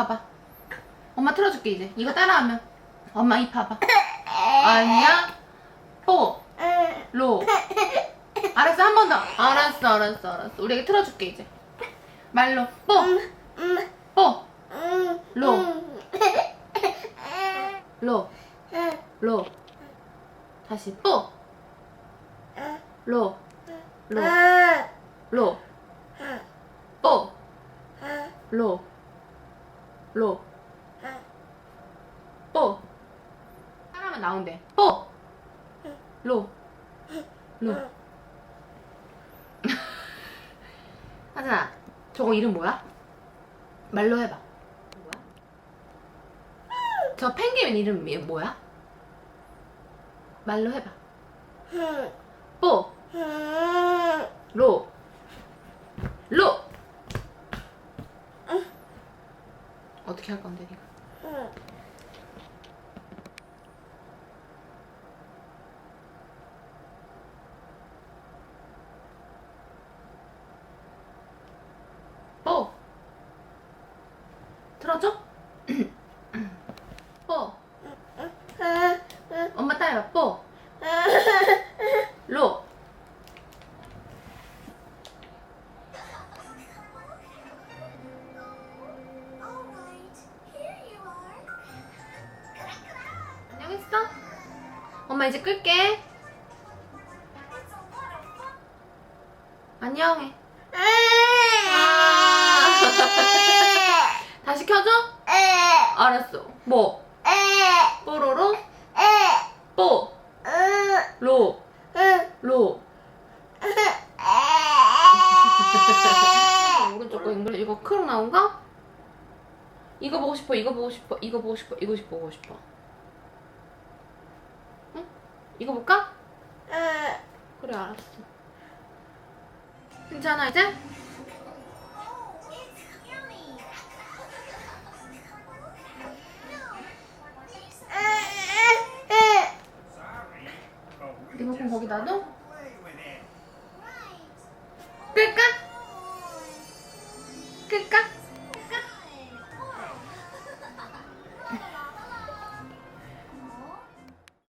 봐봐. 엄마 틀어줄게 이제. 이거 따라하면. 엄마 입 봐봐. 아니야. 뽀. 로. 알았어 한 번 더. 알았어 알았어 알았어. 우리 애기 틀어줄게 이제. 말로 뽀. 뽀. 로. 로. 로. 다시 뽀. 로. 로. 로. 뽀. 로. 로. 뽀. 하나만 나온대. 뽀. 로. 로. 하진아, 저거 이름 뭐야? 말로 해봐. 뭐야? 저 펭귄 이름 이- 뭐야? 말로 해봐. 뽀. 로. 로. 어떻게 할 건데, 네가? 뽀. 들어줘? 뽀. 엄마 따라해봐. 뽀. 안녕했어? 엄마 이제 끌게. 안녕해. 다시 켜줘? 알았어. 뭐? 뽀로로? 뽀. 로. 로. 오른쪽 거 앵글 이거 크로 나온 거? 이거 보고 싶어. 이거 보고 싶어. 이거 보고 싶어. 이거 보고 싶어. 응? 이거 볼까? 그래 알았어. 괜찮아 이제? 리모컨 거기 놔둬? 끌까? 끌까?